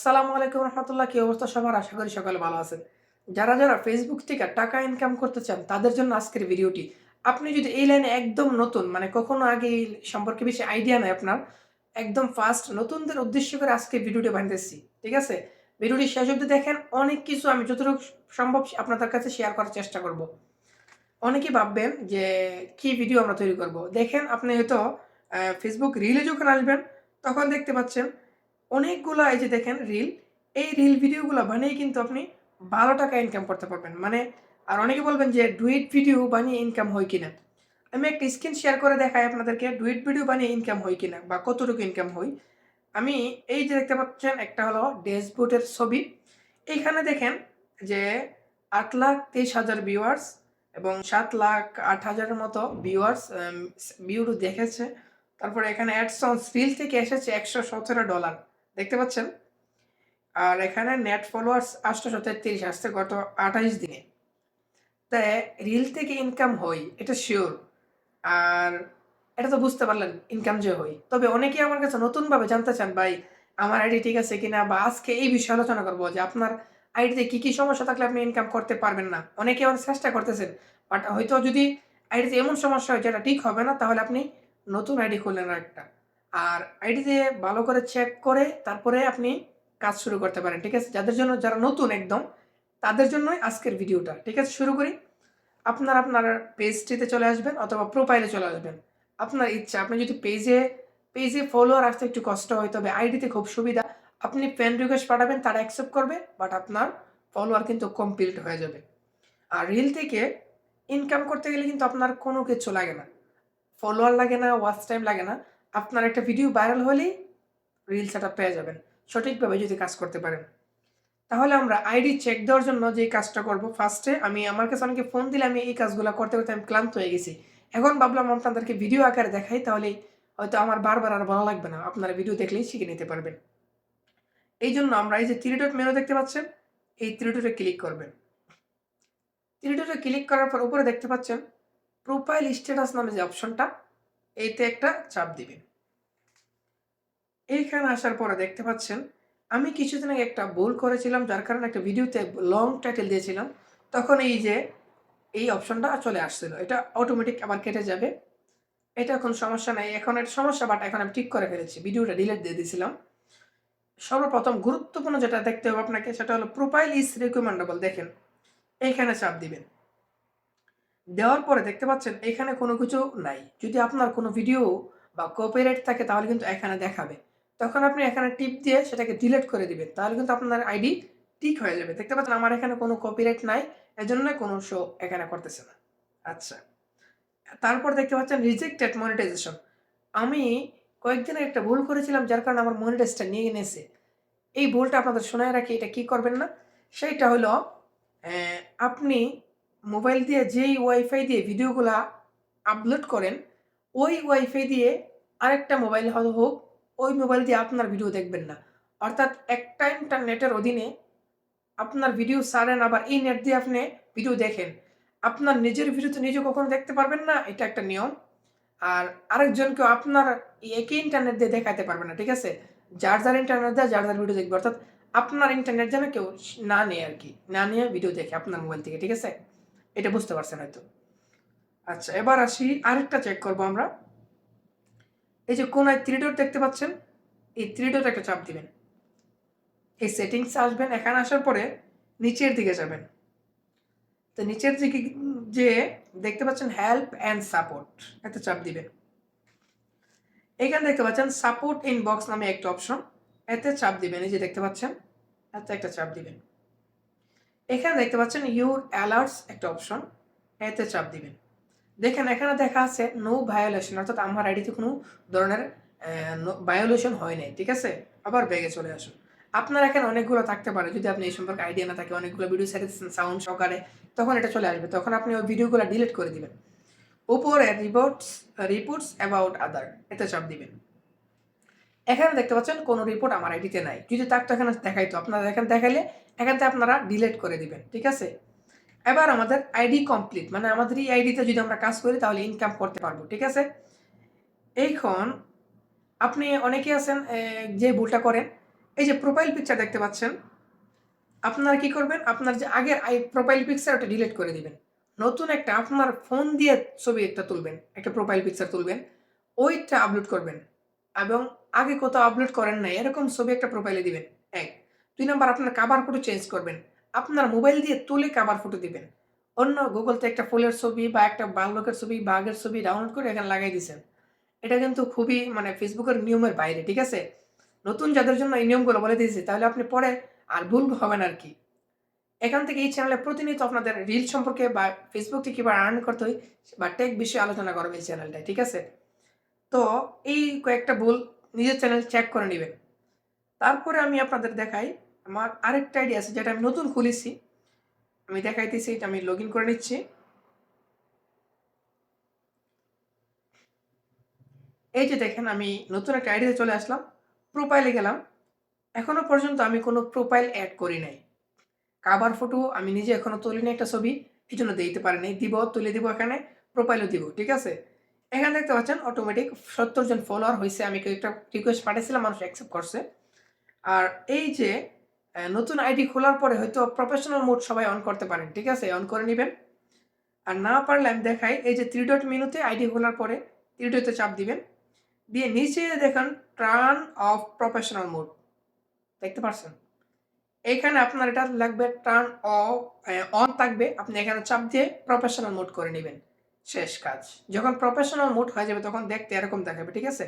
আসসালামু আলাইকুম রহমতুল্লাহ, কি অবস্থা সবার? আশা করি সকালে ভালো আছেন। যারা যারা ফেসবুক থেকে টাকা ইনকাম করতে চান, তাদের জন্য আজকের ভিডিওটি। আপনি যদি এই লাইনে একদম নতুন মানে কখনো আগে এই সম্পর্কে বেশি আইডিয়া নাই আপনার, একদম ফার্স্ট নতুনদের উদ্দেশ্য করে আজকে ভিডিওটি বানিয়েছি ঠিক আছে? ভিডিওটি শেষ অবধি দেখেন, অনেক কিছু আমি যতটুকু সম্ভব আপনাদের কাছে শেয়ার করার চেষ্টা করব। অনেকেই ভাববেন যে, কি ভিডিও আমরা তৈরি করব? দেখেন, আপনি হয়তো ফেসবুক রিলে যখন আসবেন, তখন দেখতে পাচ্ছেন অনেকগুলো এই যে দেখেন রিল এই রিল ভিডিওগুলো বানিয়ে কিন্তু আপনি ভালো টাকা ইনকাম করতে পারবেন। মানে আর অনেকে বলবেন যে ডুইট ভিডিও বানিয়ে ইনকাম হয় কিনা? আমি একটা স্ক্রিন শেয়ার করে দেখাই আপনাদেরকে ডুইট ভিডিও বানিয়ে ইনকাম হয় কিনা? বা, কতটুকু ইনকাম হয়? আমি এই যে দেখতে পাচ্ছেন, একটা হলো ড্যাশবোর্ডের ছবি। এইখানে দেখেন যে, আট লাখ তেইশ হাজার ভিউয়ার্স এবং সাত লাখ আট হাজারের মতো ভিউয়ার্স ভিউ দেখেছে। তারপরে এখানে অ্যাডসন্স রিল থেকে এসেছে একশো সতেরো ডলার দেখতে পাচ্ছেন? আর এখানে নেট ফলোয়ার্স আটশোশো তেত্রিশ আসছে গত আঠাইশ দিনে। তাই রিল থেকে ইনকাম হয় এটা শিওর আর এটা তো বুঝতে পারলেন ইনকাম যে হই। তবে অনেকেই আমার কাছে নতুনভাবে জানতে চান, ভাই, আমার আইডি ঠিক আছে কিনা? বা আজকে এই বিষয়ে আলোচনা করব যে আপনার আইডিতে কী কী সমস্যা থাকলে আপনি ইনকাম করতে পারবেন না। অনেকে অনেক চেষ্টা করতেছেন বাট হয়তো যদি আইডিতে এমন সমস্যা হয় যেটা ঠিক হবে না, তাহলে আপনি নতুন আইডি খুললেন একটা আর আইডিতে ভালো করে চেক করে তারপরে আপনি কাজ শুরু করতে পারেন, ঠিক আছে? যাদের জন্য, যারা নতুন একদম, তাদের জন্যই আজকের ভিডিওটা, ঠিক আছে? শুরু করি। আপনার আপনার পেজটিতে চলে আসবেন অথবা প্রোফাইলে চলে আসবেন। আপনার ইচ্ছা, আপনি যদি পেজে পেজে ফলোয়ার আসতে একটু কষ্ট হয়, তবে আইডিতে খুব সুবিধা। আপনি ফ্রেন্ড রিকোয়েস্ট পাঠাবেন, তারা অ্যাকসেপ্ট করবে বাট আপনার ফলোয়ার কিন্তু কমপ্লিট হয়ে যাবে। আর রিল থেকে ইনকাম করতে গেলে কিন্তু আপনার কোনো কিছু লাগে না। ফলোয়ার লাগে না ওয়াচ টাইম লাগে না। আপনার একটা ভিডিও ভাইরাল হলেই রিল সেট পেয়ে যাবেন। সঠিকভাবে যদি কাজ করতে পারেন। তাহলে আমরা আইডি চেক দেওয়ার জন্য যে কাজটা করব ফার্স্টে আমি আমার কাছে অনেকে ফোন দিলে আমি এই কাজগুলো করতে করতে আমি ক্লান্ত হয়ে গেছি। এখন ভাবলাম আপনাদেরকে ভিডিও আকারে দেখাই, তাহলে হয়তো আমার বারবার আর ভালো লাগবে না। আপনারা ভিডিও দেখলেই শিখে নিতে পারবেন। এই জন্য আমরা এই যে থ্রি ডট মেনু দেখতে পাচ্ছেন, এই থ্রি ডটে ক্লিক করবেন। থ্রি ডটে ক্লিক করার পর উপরে দেখতে পাচ্ছেন প্রোফাইল স্ট্যাটাস নামে যে অপশনটা এইতে একটা চাপ দিবেন এইখানে আসার পরে দেখতে পাচ্ছেন, আমি কিছুদিন আগে একটা ভুল করেছিলাম, যার কারণে একটা ভিডিওতে লং টাইটেল দিয়েছিলাম। তখন এই যে, এই অপশনটা চলে আসছিল। এটা অটোমেটিক আবার কেটে যাবে। এটা এখন সমস্যা নাই। এখন একটা সমস্যা বাট এখন আমি ঠিক করে ফেলেছি। ভিডিওটা ডিলিট দিয়ে দিয়েছিলাম। সর্বপ্রথম গুরুত্বপূর্ণ যেটা দেখতে হবে আপনাকে, সেটা হলো প্রোফাইল ইজ রিকমেন্ডেবল দেখেন, এইখানে চাপ দিবেন। দেওয়ার পরে দেখতে পাচ্ছেন এখানে কোনো কিছু নাই। যদি আপনার কোনো ভিডিও বা কপিরাইট থাকে, তাহলে কিন্তু এখানে দেখাবে। তখন আপনি এখানে টিপ দিয়ে সেটাকে ডিলিট করে দিবেন। তাহলে কিন্তু আপনার আইডি ঠিক হয়ে যাবে। দেখতে পাচ্ছেন আমার এখানে কোনো কপিরাইট নাই, এজন্য কোনো শো এখানে করতেছে না। আচ্ছা। তারপর দেখতে পাচ্ছেন রিজেক্টেড মনিটাইজেশন আমি কয়েকদিন একটা ভুল করেছিলাম, যার কারণে আমার মনিটাইজটা নিয়ে এনেছে এই ভুলটা আপনাদের শোনায় রাখি, এটা কি করবেন না? সেইটা হলো আপনি মোবাইল দিয়ে যেই ওয়াইফাই দিয়ে ভিডিওগুলা আপলোড করেন, ওই ওয়াইফাই দিয়ে আরেকটা মোবাইল হোক, ওই মোবাইল দিয়ে আপনার ভিডিও দেখবেন না। অর্থাৎ একটা ইন্টারনেটের অধীনে আপনার ভিডিও সারেন আবার এই নেট দিয়ে আপনি ভিডিও দেখেন। আপনার নিজের ভিডিও তো নিজে কখনো দেখতে পারবেন না, এটা একটা নিয়ম। আর আরেকজনকেও আপনার একই ইন্টারনেট দিয়ে দেখাতে পারবে না, ঠিক আছে? যার যার ইন্টারনেট দিয়ে যার যার ভিডিও দেখবে, অর্থাৎ আপনার ইন্টারনেট যেন কেউ না নেয় আর কি, না নিয়ে ভিডিও দেখে আপনার মোবাইল থেকে, ঠিক আছে? এটা বুঝতে পারছেন হয়তো। আচ্ছা এবার আসি, আরেকটা চেক করব আমরা। এই যে কোনায় থ্রি ডট দেখতে পাচ্ছেন, এই থ্রি ডট একটা চাপ দিবেন। এই সেটিংস আসবেন, এখানে আসার পরে নিচের দিকে যাবেন। তো নিচের দিকে যে দেখতে পাচ্ছেন হেল্প অ্যান্ড সাপোর্ট একটা চাপ দিবেন। এখানে দেখতে পাচ্ছেন সাপোর্ট ইনবক্স নামে একটা অপশন এতে চাপ দিবেন, এই যে দেখতে পাচ্ছেন, এতে একটা চাপ দিবেন। এখানে দেখতে পাচ্ছেন ইউর অ্যালার্টস একটা অপশন এতে চাপ দিবেন। দেখেন, এখানে দেখা আছে নো ভায়োলেশন অর্থাৎ আমার আইডিতে কোনো ধরনের ভায়োলেশন হয় নাই, ঠিক আছে? আবার ব্যাগে চলে আসুন। আপনার এখানে অনেকগুলো থাকতে পারে, যদি আপনি এই সম্পর্কে আইডিয়া না থাকে, অনেকগুলো ভিডিও সাইতেছেন সাউন্ড সহকারে, তখন এটা চলে আসবে। তখন আপনি ওই ভিডিওগুলো ডিলিট করে দিবেন। উপরে রিপোর্টস রিপোর্টস অ্যাবাউট আদার এতে চাপ দিবেন। এখানে দেখতে পাচ্ছেন, কোনো রিপোর্ট আমার আইডিতে নাই। যদি থাকতো এখানে দেখাইতো, আপনারা এখানে দেখাইলে এখান থেকে আপনারা ডিলেট করে দিবেন, ঠিক আছে? এবার আমাদের আইডি কমপ্লিট মানে আমাদের এই আইডিতে যদি আমরা কাজ করি তাহলে ইনকাম করতে পারব, ঠিক আছে? এখন আপনি অনেকে আছেন যে ভুলটা করেন, এই যে প্রোফাইল পিকচার দেখতে পাচ্ছেন, আপনারা কি করবেন? আপনার যে আগের আই প্রোফাইল পিকচার ওটা ডিলিট করে দিবেন। নতুন একটা আপনার ফোন দিয়ে ছবি একটা তুলবেন, একটা প্রোফাইল পিকচার তুলবেন, ওইটা আপলোড করবেন, এবং আগে কোথাও আপলোড করেন নাই, এরকম ছবি একটা প্রোফাইলে দিবেন। দুই নম্বর আপনার কাভার ফটো চেঞ্জ করবেন। আপনার মোবাইল দিয়ে তুলে কাভার ফটো দিবেন। অন্য গুগলতে একটা ফুলের ছবি বা একটা বাল্যকের ছবি, বাঘের ছবি ডাউনলোড করে এখানে লাগাই দিয়েছেন। এটা কিন্তু খুবই মানে ফেসবুকের নিয়মের বাইরে, ঠিক আছে? নতুন যাদের জন্য এই নিয়মগুলো বলে দিয়েছি, তাহলে আপনি পরে আর ভুল হবেন আর কি। এখান থেকে এই চ্যানেলে প্রতিনিয়ত আপনাদের রিল সম্পর্কে বা ফেসবুক থেকে কীভাবে আর্ন করতে হয় বা টেক বিষয়ে আলোচনা করবে এই চ্যানেলটায় ঠিক আছে? তো এই কয়েকটা ভুল নিজের চ্যানেল চেক করে নেবেন। তারপরে আমি আপনাদের দেখাই আমার আরেকটা আইডিয়া আছে যেটা আমি নতুন খুলেছি। আমি দেখাইতেছি, এটা আমি লগ ইন করে নিচ্ছি। এই যে দেখেন, আমি নতুন একটা আইডিয়াতে চলে আসলাম প্রোফাইলে গেলাম। এখনও পর্যন্ত আমি কোনো প্রোফাইল অ্যাড করি নাই। কাবার ফটো আমি নিজে এখনও তুলি তুলিনি একটা ছবি এই জন্য দিতে পারিনি। দিব, তুলে দিব এখানে প্রোফাইলও দিব, ঠিক আছে? এখানে দেখতে পাচ্ছেন অটোমেটিক সত্তর জন ফলোয়ার হয়েছে আমি একটা রিকোয়েস্ট পাঠিয়েছিলাম মানুষ অ্যাকসেপ্ট করছে। আর এই যে নতুন আইডি খোলার পরে হয়তো প্রফেশনাল মোড সবাই অন করতে পারেন, ঠিক আছে? অন করে নেবেন। আর না পারলে আমি দেখাই, এই যে থ্রি ডট মেনুতে আইডি খোলার পরে থ্রি চাপ দিবেন। দিয়ে নিচে দেখেন টার্ন অফ প্রফেশনাল মোড দেখতে পাচ্ছেন এইখানে আপনার এটা লাগবে টার্ন অফ অন থাকবে। আপনি এখানে চাপ দিয়ে প্রফেশনাল মোড করে নেবেন। শেষ কাজ। যখন প্রফেশনাল মোড হয়ে যাবে, তখন দেখতে এরকম দেখাবে, ঠিক আছে?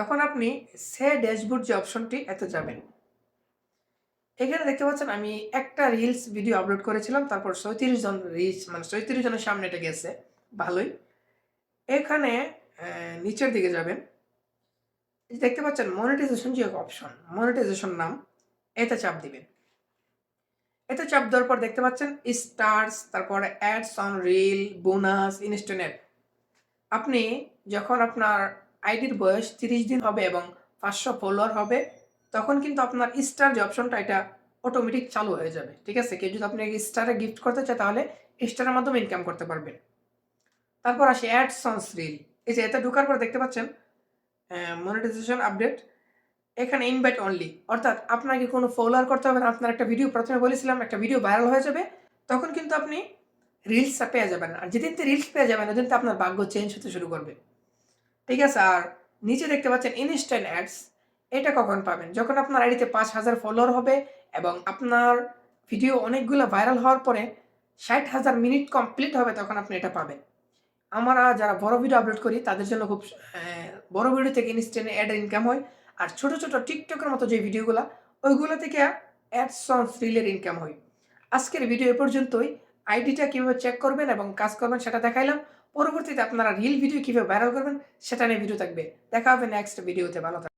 তখন আপনি সে ড্যাশবোর্ড যে অপশনটি, এতে যাবেন। এখানে দেখতে পাচ্ছেন আমি একটা রিলস ভিডিও আপলোড করেছিলাম, তারপর সৈত্রিশ জন রিলস মানে সৈত্রিশ জনের সামনে এটা গেছে। ভালোই। এখানে নিচের দিকে যাবেন। দেখতে পাচ্ছেন মনিটাইজেশন যে অপশন মনিটাইজেশন নাম, এতে চাপ দিবেন। এতে চাপ দেওয়ার পর দেখতে পাচ্ছেন স্টার্স তারপরে অ্যাডস অন রিল বোনাস ইনস্টনেট আপনি যখন আপনার আইডির বয়স তিরিশ দিন হবে এবং পাঁচশো ফলোয়ার হবে, তখন কিন্তু আপনার স্টার যে অপশনটা এটা অটোমেটিক চালু হয়ে যাবে, ঠিক আছে? কেউ যদি আপনি স্টারে গিফট করতে চায়, তাহলে স্টারের মাধ্যমে ইনকাম করতে পারবেন। তারপর আসে অ্যাডস অন রিল এই যে এতে ঢোকার পর দেখতে পাচ্ছেন মনিটাইজেশন আপডেট এখানে ইনভাইট অনলি অর্থাৎ আপনাকে কোনো ফলোয়ার করতে হবে না। আপনার একটা ভিডিও প্রথমে বলেছিলাম, একটা ভিডিও ভাইরাল হয়ে যাবে, তখন কিন্তু আপনি রিলসটা পেয়ে যাবেন আর যেদিন রিলস পেয়ে যাবেন ওদিন তো আপনার ভাগ্য চেঞ্জ হতে শুরু করবে। ঠিক আছে, আর নিচে দেখতে পাচ্ছেন ইনস্ট্যান্ট অ্যাডস এটা কখন পাবেন? যখন আপনার আইডিতে পাঁচ হাজার ফলোয়ার হবে এবং আপনার ভিডিও অনেকগুলো ভাইরাল হওয়ার পরে ষাট হাজার মিনিট কমপ্লিট হবে, তখন আপনি এটা পাবেন। আমরা যারা বড় ভিডিও আপলোড করি, তাদের জন্য খুব বড় ভিডিও থেকে ইনস্ট্যান্ট অ্যাড ইনকাম হয়, আর ছোট ছোট টিকটকের মতো যে ভিডিওগুলো ওইগুলো থেকে অ্যাডসন্স রিলের ইনকাম হয়। আজকের ভিডিও এ পর্যন্তই। আইডিটা কীভাবে চেক করবেন এবং কাজ করবেন সেটা দেখাইলাম। পরবর্তীতে আপনারা রিল ভিডিও কীভাবে ভাইরাল করবেন, সেটা নিয়ে ভিডিও থাকবে দেখা হবে নেক্সট ভিডিওতে ভালো।